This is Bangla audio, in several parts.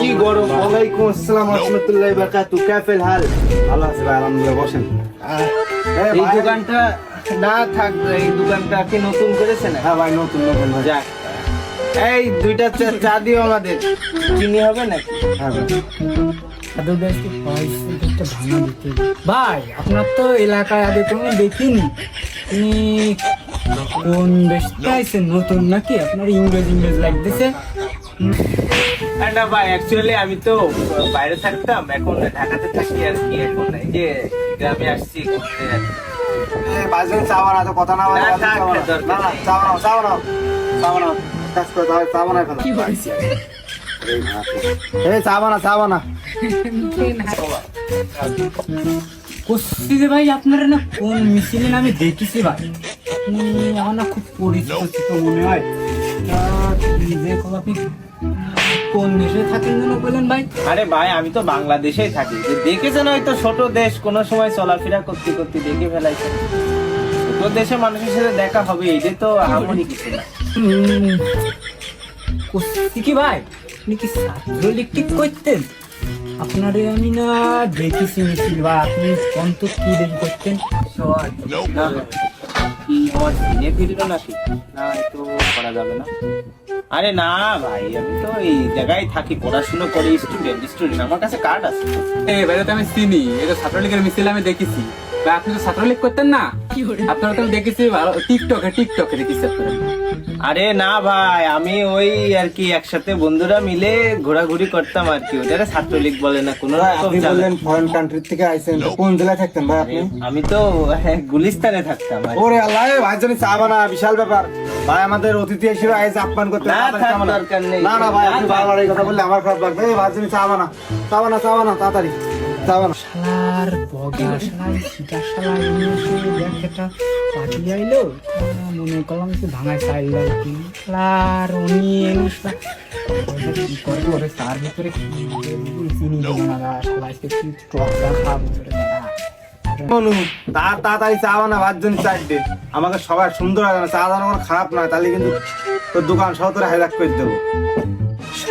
কি গরম। ওয়ালাইকুম আসসালাম রহমতুল্লাহি বারাকাতু কাফেল হাল। ভালো আছে ভাই আলহামদুলিল্লাহ বসেন। এই দোকানটা না থাক এই দোকানটা কি নতুন করেছে না? হ্যাঁ ভাই নতুন নতুন যাক। এই দুইটা চা চা দিও আমাদের। চিনি হবে নাকি? হ্যাঁ ভাই। আপনার তো এলাকায় আগে কোনো দেখিনি। আপনি কোন দেশটা আইছেন নতুন নাকি? আপনার ইংরেজ ইংরেজ লাগতেছে। আর না ভাই অ্যাকচুয়ালি আমি তো বাইরে থাকতাম এখন ঢাকাতে থাকি আর কি এখন এই যে গ্রামে আসছি ঘুরতে আর কি। এই ভাইজান চাওয়া না তো কথা না ভাই না, না। চাওয়া না চাওয়া না চাওয়া না কাজ করে দাও চাওয়া না ফেলা। এই চাওয়া না চাওয়া না? যে ভাই আপনার না কোন মিছিলেন আমি দেখেছি ভাই? আপনি আমার না খুব পরিচিত মনে হয়। আপনি কোন দেশে থাকেন যেন বলেন ভাই? আরে ভাই আমি তো বাংলাদেশেই থাকি। দেখেছেন হয়তো ছোট দেশ কোনো সময় চলাফেরা করতে করতে দেখে ফেলাইছে ছোট দেশে মানুষের সাথে দেখা হবে এটাই তো আমারই কিছু না। কি ভাই? আপনি কি ছাত্রলীগ ঠিক করতেন? আপনারে আমি না দেখেছি মিছিল ভাই আপনি কন্ত কি দেখি করতেন? কি। আমার চিনে ফিরলো নাকি না তো করা যাবে না। আরে না ভাই আমি তো এই জায়গায় থাকি পড়াশোনা করি স্টুডেন্ট স্টুডেন্ট আমার কাছে কার্ড আছে। এবারে তো আমি চিনি এটা ছাত্রলীগের মিছিল আমি দেখেছি। আপনি তো ছাত্রলীগ করতেন না? আপনারা তো দেখেছি টিকটকে টিকটকে দেখেছি আপনারা। আরে না ভাই আমি ওই আর কি একসাথে বন্ধুরা মিলে ঘোরাঘুরি করতাম আর কি। ওটা ছাত্রলীগ বলে না কোনো ভাই, আপনি বললেন ফরেন কান্ট্রি থেকে আইছেন কোন জেলায় থাকতেন ভাই আপনি? আমি তো হ্যাঁ, গুলিস্তানে থাকতাম। ওরে আল্লাহ এই ভাইজান চাওয়া না বিশাল ব্যাপার। ভাই আমাদের অতিথি হিসেবে আইসে আপ্যায়ন করতে না, না। ভাই আপনি। বারবার এই কথা বললে আমার খারাপ লাগবে। এই ভাইজান চাওয়া না চাওয়া না চাওয়া না তাড়াতাড়ি। শালার বগা শালার সীতা শালার একটা পাটি আইলো। মনে করলাম একটু ভাঙায় চাইল আর কি। শালার উনি এলো কি করব ওরে তার ভিতরে চিনি দেবো না শালা আজকে কি টকটা খাব ওরে না। বলু তার তাড়াতাড়ি চাওয়া না ভাত জন্য চারটে। আমাকে সবাই সুন্দর চা দানো খারাপ নয় তাহলে কিন্তু তোর দোকান সহ তোর হাইলাক করে দেবো।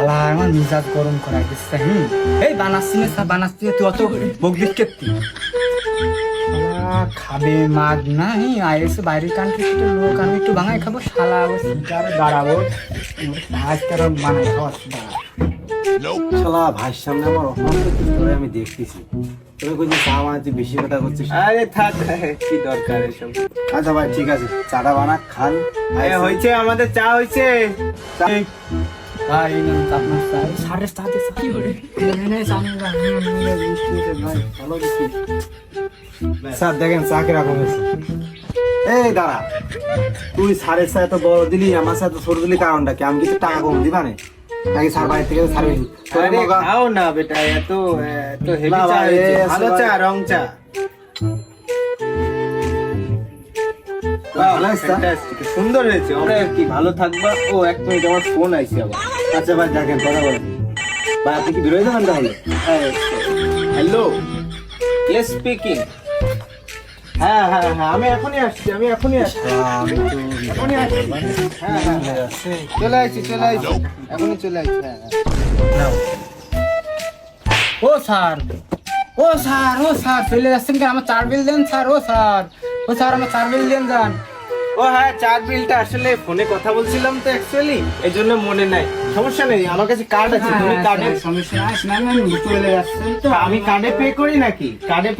শালা আমার মিজাজ গরম করাই দিচ্ছে হুম? এই বানাচ্ছি না সা বানাচ্ছি না, তুই অত কেতি শালা খাবে মাগ না হি আইএসে বাইরের কান্ট্রি থেকে লোক আমি একটু বাঙাই খাব শালা ও সিগার দাঁড়াবো আর বানাই খাওয়া দাঁড়া শালা ভাইয়ের সামনে আমার অপমান তোরে আমি দেখতেছি? তোরে কইছি চা বানাচ্ছি বেশি কথা করছিস আরে থাক কি দরকার এসব? আচ্ছা ভাই ঠিক আছে চাটা বানা খান। হয়েছে আমাদের চা হয়েছে ভাই আপনার চাই সাড়ে সাথে কি করে জানি না ভাই ভালো স্যার দেখেন চা কীরকম হয়েছে। এই দাঁড়া। তুই সাড়ে ছয় এত বড় দিলি আমার সাথে ছোট দিলি কারণটা কি? আমি কিছু টাকা কম দিবা না? নাকি স্যার বাড়ি থেকে সার্ভিস খাও না বেটা এত এত হেভি চা ভালো চা রং চা। সুন্দর হয়েছে। আর কি ভালো থাকবা। ও এক মিনিট আমার ফোন আইছে আবার। আচ্ছা ভাই দেখেন কথা বলেন। ভাই আপনি কি বেরোয় যাবেন তাহলে? হ্যালো ইয়েস স্পিকিং হ্যাঁ হ্যাঁ হ্যাঁ আমি এখনই আসছি আমি এখনই আসছি। এখনই আসছি। হ্যাঁ হ্যাঁ হ্যাঁ। চলে আসছি চলে আসছি। এখনই চলে আসছি হ্যাঁ হ্যাঁ। ও স্যার। ও স্যার ও স্যার ফেলে যাচ্ছেন কেন আমার চার বিল দেন স্যার ও স্যার। ও স্যার আমার চার বিল দেন যান। ও হ্যাঁ চার বিলটা আসলে ফোনে কথা বলছিলাম তো অ্যাকচুয়ালি এই জন্য মনে নাই। সমস্যা নেই আমার কাছে কার্ড আছে তুমি হ্যাঁ, কার্ডে সমস্যা না, চলে তো। আমি কার্ডে পে করি নাকি? কার্ডে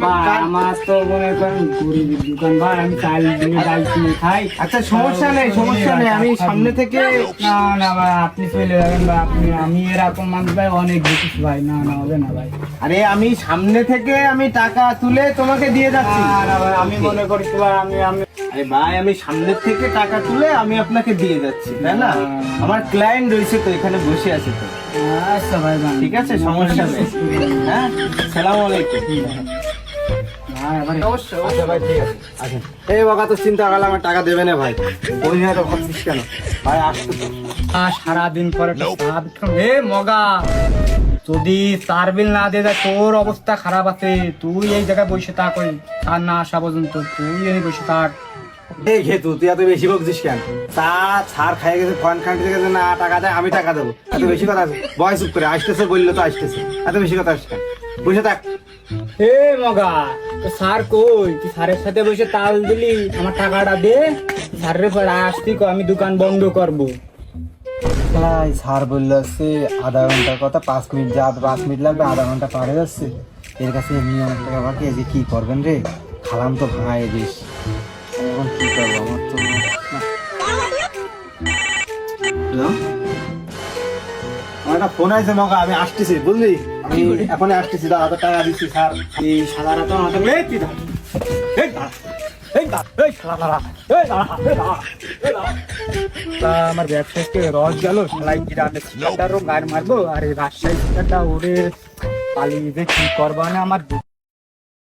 আমার তো মনে করেন গরিবের দোকান ভাই আমি চাল দিয়ে ডাল কিনে খাই। আচ্ছা সমস্যা নেই সমস্যা নেই আমি সামনে থেকে না না ভাই আপনি চলে যাবেন ভাই আপনি আমি এরকম মানুষ ভাই অনেক দেখেছি ভাই। না না হবে না ভাই। আরে আমি সামনে থেকে আমি টাকা তুলে তোমাকে দিয়ে যাচ্ছি। না না ভাই আমি মনে করি ভাই আমি আমি আরে ভাই আমি সামনের থেকে টাকা তুলে আমি আপনাকে দিয়ে যাচ্ছি তাই না? আমার ক্লায়েন্ট রয়েছে তো এখানে বসে আছে তো। আচ্ছা ভাই ভাই। ঠিক আছে সমস্যা নেই। হ্যাঁ? সালাম আলাইকুম। আচ্ছা এই বাবা তো চিন্তা করলাম আমার টাকা দেবে না ভাই। ওই নিয়ে তো ভাবছিস কেন? ভাই আসতো সারাদিন পরে এ মগা যদি চার বিল না দিয়ে দেয় তোর অবস্থা খারাপ আছে। তুই এই জায়গায় বসে থাক ওই তার না আসা পর্যন্ত। তুই এই বসে থাক। এই ঘেতু তুই এত বেশি বকছিস কেন? চা ছাড় খাই গেছে ফরেন কান্ট্রি থেকে না টাকা দেয় আমি টাকা দেবো। এত বেশি কথা আছে। বয়স চুপ করে আসতেছে বলল তো আসতেছে। এত বেশি কথা আসছে কেন? বুঝে থাক। হে মগা স্যার কই? তুই স্যারের সাথে বসে তাল দিলি আমার টাকাটা দে। স্যারের পরে আসতি কো, আমি দোকান বন্ধ করব। ভাই স্যার বলল হচ্ছে আধা ঘণ্টার কথা পাঁচ মিনিট যা পাঁচ মিনিট লাগবে আধা ঘণ্টা পারে যাচ্ছে। এর কাছে এমনি অনেক টাকা বাকি আছে কি করবেন রে? খালাম তো ভাঙায় বেশ। এখন কি করব আমার তো আমার একটা ফোন আছে মগা আমি আসতেছি বুঝলি? আমি এখন আসতেছি দাদা তো টাকা দিচ্ছি স্যার। এই এই ব্যবসায়ীকে রস গেল সেলাই মারবো আর এই রাজশাহী ওরে পালিয়ে যে কি করবা না আমার